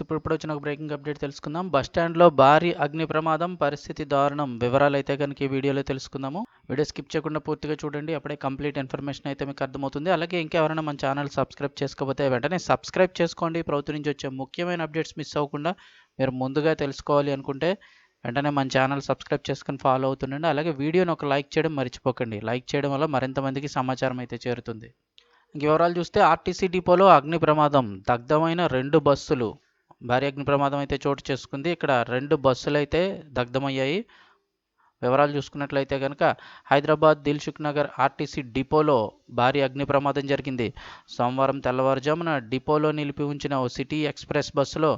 ఇప్పుడు ఇప్పుడు వచ్చిన ఒక బ్రేకింగ్ అప్డేట్ తెలుసుకుందాం. బస్ స్టాండ్లో భారీ అగ్ని ప్రమాదం పరిస్థితి దారుణం. వివరాలు అయితే కనుక ఈ వీడియోలో తెలుసుకుందాము. వీడియో స్కిప్ చేయకుండా పూర్తిగా చూడండి. అప్పుడే కంప్లీట్ ఇన్ఫర్మేషన్ అయితే మీకు అర్థమవుతుంది. అలాగే ఇంకెవరైనా మన ఛానల్ సబ్స్క్రైబ్ చేసుకోకపోతే వెంటనే సబ్స్క్రైబ్ చేసుకోండి. ప్రభుత్వం నుంచి వచ్చే ముఖ్యమైన అప్డేట్స్ మిస్ అవ్వకుండా మీరు ముందుగా తెలుసుకోవాలి అనుకుంటే వెంటనే మన ఛానల్ సబ్స్క్రైబ్ చేసుకుని ఫాలో అవుతుండండి. అలాగే వీడియోని ఒక లైక్ చేయడం మర్చిపోకండి. లైక్ చేయడం వల్ల మరింత మందికి సమాచారం అయితే చేరుతుంది. ఇంక వివరాలు చూస్తే ఆర్టీసీ డిపోలో అగ్ని ప్రమాదం. దగ్ధమైన రెండు బస్సులు భారీ అగ్ని ప్రమాదం అయితే చోటు చేసుకుంది. ఇక్కడ రెండు బస్సులు అయితే దగ్ధమయ్యాయి. వివరాలు చూసుకున్నట్లయితే కనుక హైదరాబాద్ దిల్సుఖ్ నగర్ ఆర్టీసీ డిపోలో భారీ అగ్ని ప్రమాదం జరిగింది. సోమవారం తెల్లవారుజామున డిపోలో నిలిపి ఉంచిన ఓ సిటీ ఎక్స్ప్రెస్ బస్సులో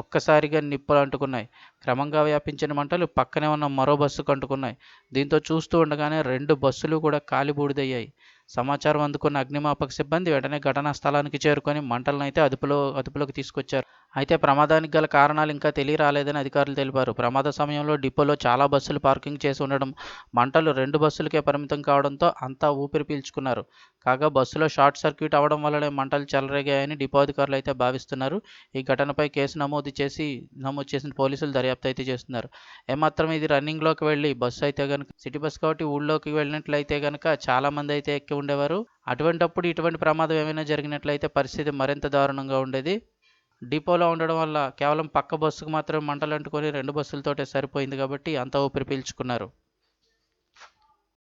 ఒక్కసారిగా నిప్పులు అంటుకున్నాయి. క్రమంగా వ్యాపించిన మంటలు పక్కనే ఉన్న మరో బస్సుకు అంటుకున్నాయి దీంతో చూస్తూ ఉండగానే రెండు బస్సులు కూడా కాలిబూడిదయ్యాయి. సమాచారం అందుకున్న అగ్నిమాపక సిబ్బంది వెంటనే ఘటనా స్థలానికి చేరుకొని మంటలను అయితే అదుపులో అదుపులోకి తీసుకొచ్చారు. అయితే ప్రమాదానికి గల కారణాలు ఇంకా తెలియరాలేదని అధికారులు తెలిపారు. ప్రమాద సమయంలో డిపోలో చాలా బస్సులు పార్కింగ్ చేసి ఉండడం మంటలు రెండు బస్సులకే పరిమితం కావడంతో అంతా ఊపిరి పీల్చుకున్నారు. కాగా బస్సులో షార్ట్ సర్క్యూట్ అవడం వల్లనే మంటలు చెలరేగాయని డిపో అధికారులు అయితే భావిస్తున్నారు. ఈ ఘటనపై కేసు నమోదు చేసి నమోదు చేసిన పోలీసులు దర్యాప్తు అయితే చేస్తున్నారు. ఏమాత్రం ఇది రన్నింగ్లోకి వెళ్ళి బస్సు అయితే కనుక సిటీ బస్ కాబట్టి ఊళ్ళోకి వెళ్ళినట్లయితే కనుక చాలామంది అయితే ఎక్కి ఉండేవారు. అటువంటప్పుడు ఇటువంటి ప్రమాదం ఏమైనా జరిగినట్లయితే పరిస్థితి మరింత దారుణంగా ఉండేది. డిపోలో ఉండడం వల్ల కేవలం పక్క బస్సుకు మాత్రమే మంటలు అంటుకొని రెండు బస్సులతోటే సరిపోయింది కాబట్టి అంతా ఊపిరి పీల్చుకున్నారు.